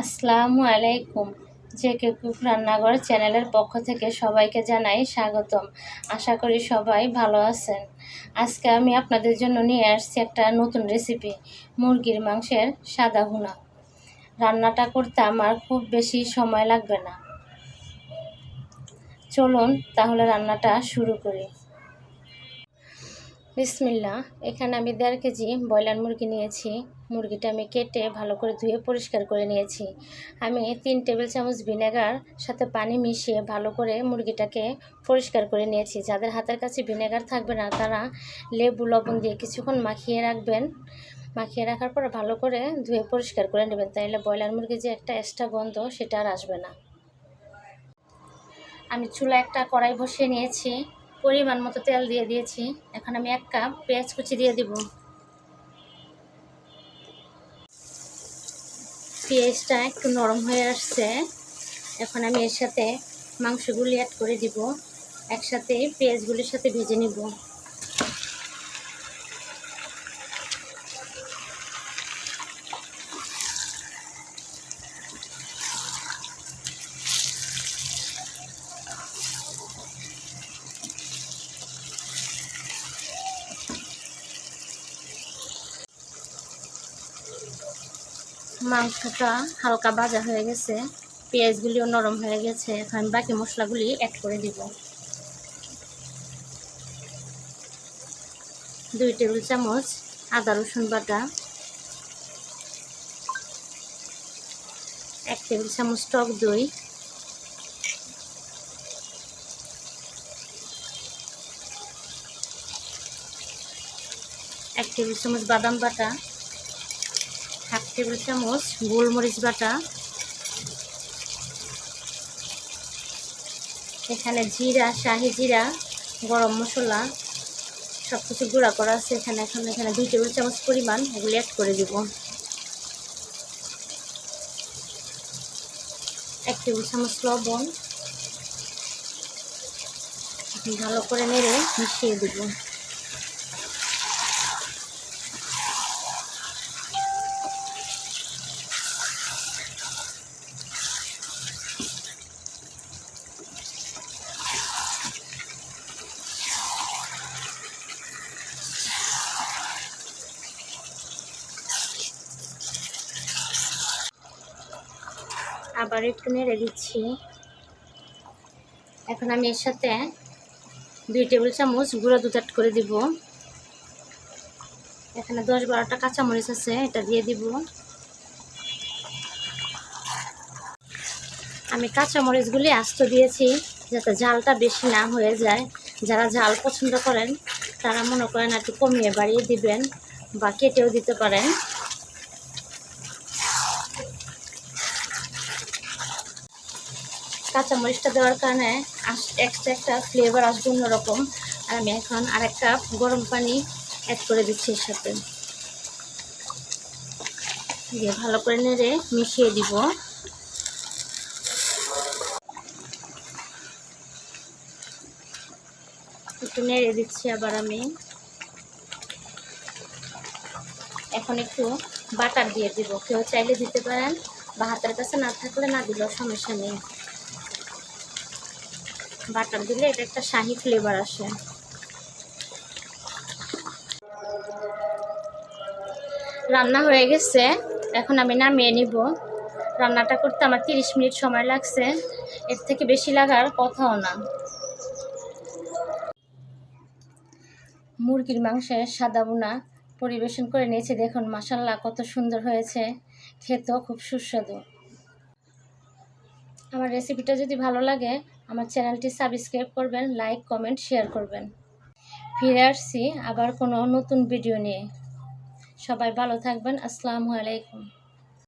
আসসালামু আলাইকুম। যে কে কুক রান্নাঘর চ্যানেলের পক্ষ থেকে সবাইকে জানাই স্বাগতম। আশা করি সবাই ভালো আছেন। আজকে আমি আপনাদের জন্য নিয়ে আসছি একটা নতুন রেসিপি মুরগির মাংসের সাদা ভুনা। রান্নাটা করতে আমার খুব বেশি সময় লাগবে না। চলুন তাহলে রান্নাটা শুরু করি। বিসমিল্লা এখানে আমি দেড় কেজি ব্রয়লার মুরগি নিয়েছি। মুরগিটা আমি কেটে ভালো করে ধুয়ে পরিষ্কার করে নিয়েছি। আমি তিন টেবিল চামচ ভিনেগার, সাথে পানি মিশিয়ে ভালো করে মুরগিটাকে পরিষ্কার করে নিয়েছি। যাদের হাতের কাছে ভিনেগার থাকবে না, তারা লেবু, লবণ দিয়ে কিছুক্ষণ মাখিয়ে রাখবেন। মাখিয়ে রাখার পর ভালো করে ধুয়ে পরিষ্কার করে নেবেন। তাইলে ব্রয়লার মুরগি যে একটা এক্সট্রা গন্ধ, সেটা আর আসবে না। আমি চুলা একটা কড়াই বসিয়ে নিয়েছি। পরিমাণ মতো তেল দিয়ে দিয়েছি। এখন আমি এক কাপ পেঁয়াজ কুচি দিয়ে দিব। পেঁয়াজটা একটু নরম হয়ে আসছে। এখন আমি এর সাথে মাংসগুলি অ্যাড করে দিব। একসাথে পেঁয়াজগুলির সাথে ভেজে নিব। মাংসটা হালকা ভাজা হয়ে গেছে পেঁয়াজগুলিও নরম হয়ে গেছে, এখন বাকি মশলাগুলি অ্যাড করে দিব। দুই টেবিল চামচ আদা রসুন বাটা, এক টেবিল চামচ টক দই, এক টেবিল চামচ বাদাম বাটা হাফ টেবিল চামচ গোলমরিচ বাটা। এখানে জিরা, শাহি জিরা, গরম মশলা সব কিছু গুঁড়া করা আছে। এখানে এখন এখানে দুই টেবিল চামচ পরিমাণ এগুলি অ্যাড করে দিব। এক টেবিল চামচ লবণ। ভালো করে নেড়ে মিশিয়ে দিব। আবার একটু নেড়ে দিচ্ছি। এখন আমি এর সাথে দুই টেবিল চামচ গুঁড়ো দুধ অ্যাড করে দিব। এখানে দশ বারোটা কাঁচামরিচ আছে, এটা দিয়ে দিব। আমি কাঁচামরিচগুলি আস্ত দিয়েছি যাতে ঝালটা বেশি না হয়ে যায়। যারা ঝাল পছন্দ করেন, তারা মনে করেন একটু কমিয়ে বাড়িয়ে দিবেন বা কেটেও দিতে পারেন। কাঁচামরিচটা দেওয়ার কারণে এক্সট্রা একটা ফ্লেভার আসবে অন্যরকম। আর আমি এখন আর এক কাপ গরম পানি অ্যাড করে দিচ্ছি এর সাথে। দিয়ে ভালো করে নেড়ে মিশিয়ে দিব। একটু নেড়ে দিচ্ছি আবার আমি। এখন একটু বাটার দিয়ে দিব। কেউ চাইলে দিতে পারেন, বা হাতের কাছে না থাকলে না দিলেও সমস্যা নেই। বাটার দিলে এটা একটা শাহি ফ্লেভার আসে। রান্না হয়ে গেছে, এখন আমি নামিয়ে নিব। রান্নাটা করতে আমার তিরিশ মিনিট সময় লাগছে, এর থেকে বেশি লাগার কথাও না। মুরগির মাংসের সাদা বোনা পরিবেশন করে নিয়েছি, দেখুন মাসাল্লাহ কত সুন্দর হয়েছে, খেতেও খুব সুস্বাদু। আমার রেসিপিটা যদি ভালো লাগে আমার চ্যানেলটি সাবস্ক্রাইব করবেন, লাইক, কমেন্ট, শেয়ার করবেন। ফিরে আসছি আবার কোনো নতুন ভিডিও নিয়ে। সবাই ভালো থাকবেন, আসসালামু আলাইকুম।